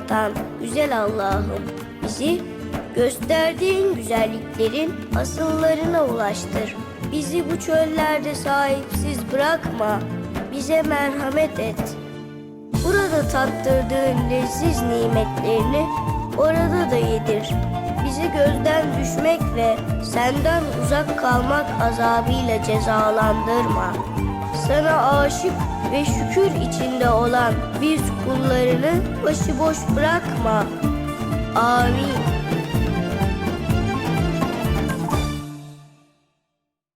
yaratan güzel Allah'ım bizi gösterdiğin güzelliklerin asıllarına ulaştır. Bizi bu çöllerde sahipsiz bırakma. Bize merhamet et. Burada tattırdığın leziz nimetlerini orada da yedir. Bizi gözden düşmek ve senden uzak kalmak azabıyla cezalandırma. Sana aşık ve şükür içinde olan biz kullarını başıboş bırakma. Amin.